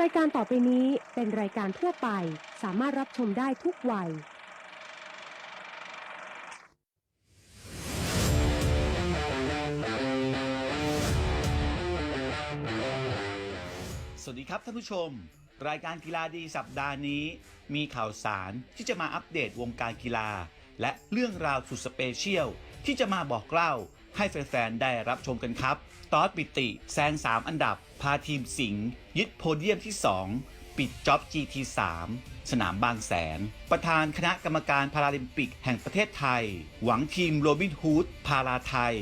รายการต่อไปนี้เป็นรายการทั่วไป สามารถรับชมได้ทุกวัย สวัสดีครับท่านผู้ชม รายการกีฬาดีสัปดาห์นี้ มีข่าวสารที่จะมาอัปเดตวงการกีฬา และเรื่องราวสุดสเปเชียลที่จะมาบอกเล่า ให้แฟนๆ ได้รับชมกันครับ ตอสปิติแซง3 อันดับ พาทีมสิงห์ยึดโพเดียมที่ 2 ปิดจ็อบ GT3 สนามบางแสน ประธานคณะกรรมการพาราลิมปิกแห่งประเทศไทย หวังทีมโรบินฮูดพาราไทย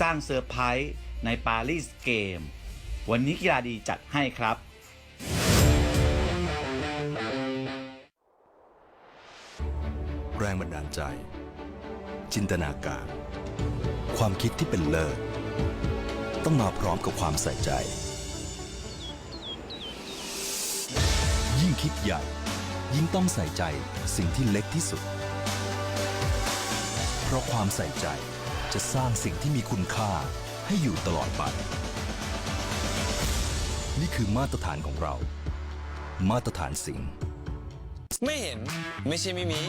สร้างเซอร์ไพรส์ในปารีสเกม วันนี้กีฬาดีจัดให้ครับแรงบันดาลใจ จินตนาการ ความคิดที่เป็นเลิศต้องมาพร้อมกับความใส่ใจ ยิ่งคิดใหญ่ ยิ่งต้องใส่ใจสิ่งที่เล็กที่สุด เพราะความใส่ใจจะสร้างสิ่งที่มีคุณค่าให้อยู่ตลอดไป นี่คือมาตรฐานของเรา มาตรฐานสิ่งไม่เห็นไม่ใช่ไม่มี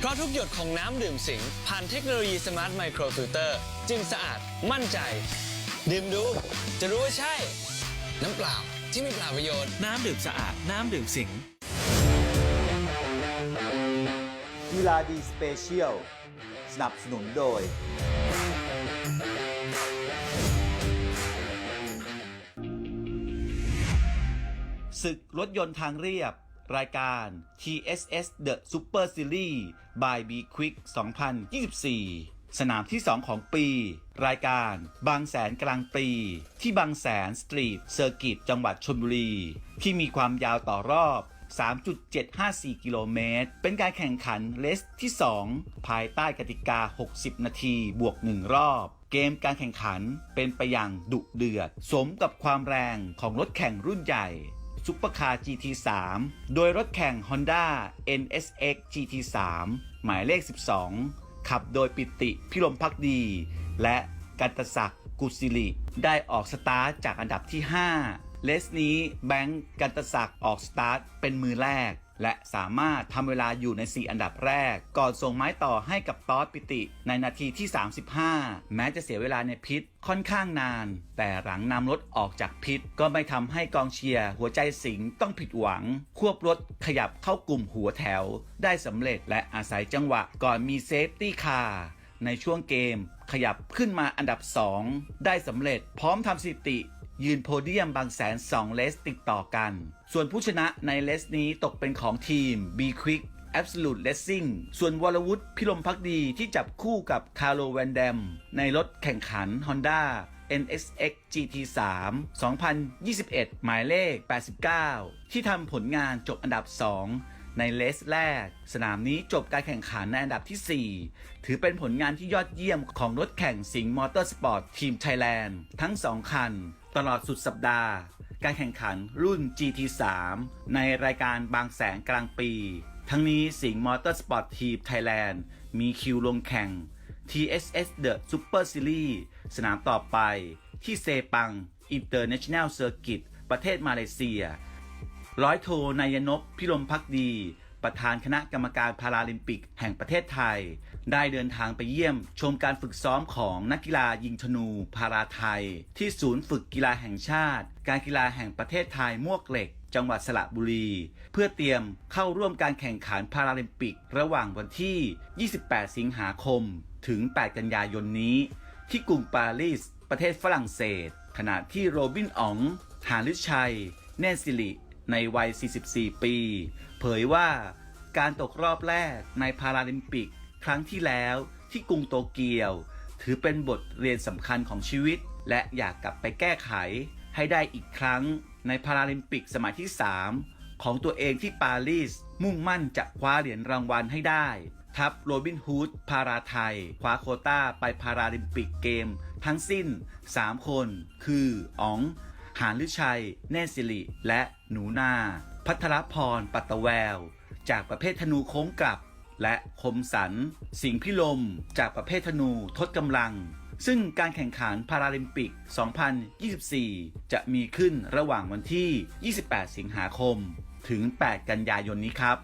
เพราะทุกหยดของน้ำดื่มสิง ผ่านเทคโนโลยีสมาร์ทไมโครฟิลเตอร์ จึงสะอาดมั่นใจ ดื่มดู จะรู้ว่าใช่ น้ำเปล่าที่ไม่เปล่าประโยชน์ น้ำดื่มสะอาด น้ำดื่มสิง กีฬาดีสเปเชียลสนับสนุนโดย ศึกรถยนต์ทางเรียบ รายการ TSS The Super Series by B Quick 2024 สนามที่ 2 ของปี รายการบางแสนกลางปี ที่บางแสนสตรีทเซอร์กิตจังหวัดชลบุรี ที่มีความยาวต่อรอบ 3.754 กิโลเมตร เป็นการแข่งขันเลสที่ 2 ภายใต้กติกา 60 นาทีบวก 1 รอบ เกมการแข่งขันเป็นไปอย่างดุเดือด สมกับความแรงของรถแข่งรุ่นใหญ่ ซุปเปอร์คาร์ GT3 โดยรถแข่ง Honda NSX GT3 หมายเลข 12 ขับโดยปิติพิรมพักดี และกันตศักดิ์กุศิริ ได้ออกสตาร์ทจากอันดับที่ 5 เลสนี้แบงก์กันตศักดิ์ออกสตาร์ทเป็นมือแรก และสามารถทำเวลาอยู่ใน 4 อันดับแรก ก่อนส่งไม้ต่อให้กับตอสปิติ ในนาทีที่ 35 แม้จะเสียเวลาในพิษค่อนข้างนาน แต่หลังนำรถออกจากพิษก็ไม่ทำให้กองเชียร์หัวใจสิงต้องผิดหวัง ควบรถขยับเข้ากลุ่มหัวแถว ได้สำเร็จและอาศัยจังหวะก่อนมีเซฟตี้คาร์ในช่วงเกมขยับขึ้นมาอันดับ 2 ได้สำเร็จพร้อมทำสถิติ ยืนโพเดียมบางแสน 2 เลสติดต่อกัน ส่วนผู้ชนะในเลสนี้ตกเป็นของทีม B Quick Absolute Racing ส่วนวรวุฒิพิรมพักดีที่จับคู่กับคาร์โลแวนแดม ในรถแข่งขัน Honda NSX GT3 2021 หมายเลข 89 ที่ทำผลงานจบอันดับ 2 ในเลสแรก สนามนี้จบการแข่งขันในอันดับที่ 4 ถือเป็นผลงานที่ยอดเยี่ยมของรถแข่งสิงห์มอเตอร์สปอร์ตทีมไทยแลนด์ทั้ง 2 คัน ตลอดสุดสัปดาห์ การแข่งขันรุ่น GT3 ในรายการบางแสนกลางปี ทั้งนี้สิงห์มอเตอร์สปอร์ตทีมไทยแลนด์มีคิวลงแข่ง TSS The Super Series สนามต่อไปที่เซปัง International Circuit ประเทศมาเลเซีย ร้อยโทนายนพพิรมพักดี ประธานคณะกรรมการพาราลิมปิกแห่งประเทศไทย ได้เดินทางไปเยี่ยม ชมการฝึกซ้อมของนักกีฬายิงธนูพาราไทย ที่ศูนย์ฝึกกีฬาแห่งชาติ การกีฬาแห่งประเทศไทยมวกเหล็ก จังหวัดสระบุรี เพื่อเตรียมเข้าร่วมการแข่งขันพาราลิมปิก ระหว่างวันที่ 28 สิงหาคม ถึง 8 กันยายนนี้ ที่กรุงปารีสประเทศฝรั่งเศสขณะที่โรบินอ๋อง หาฤชัยเนสิริ ในวัย 44 ปี เผยว่าการตกรอบแรกในพาราลิมปิก ครั้งที่แล้วที่กรุงโตเกียว ถือเป็นบทเรียนสำคัญของชีวิต และอยากกลับไปแก้ไข ให้ได้อีกครั้งในพาราลิมปิกสมัยที่ 3 ของตัวเองที่ปารีสมุ่งมั่นจะคว้าเหรียญรางวัลให้ได้ ทัพโรบินฮูดพาราไทย คว้าโคต้าไปพาราลิมปิกเกม ทั้งสิ้น 3 คน คืออ๋อง หานฤชัย เนสิริ และหนูนา พัทรพร ปัตตะแวว จากประเภทธนูโค้งกลับ และคมสัน สิงพิลม จากประเภทธนูทดกำลัง ซึ่งการแข่งขันพาราลิมปิก 2024 จะมีขึ้นระหว่างวันที่ 28 สิงหาคม ถึง 8 กันยายนนี้ครับ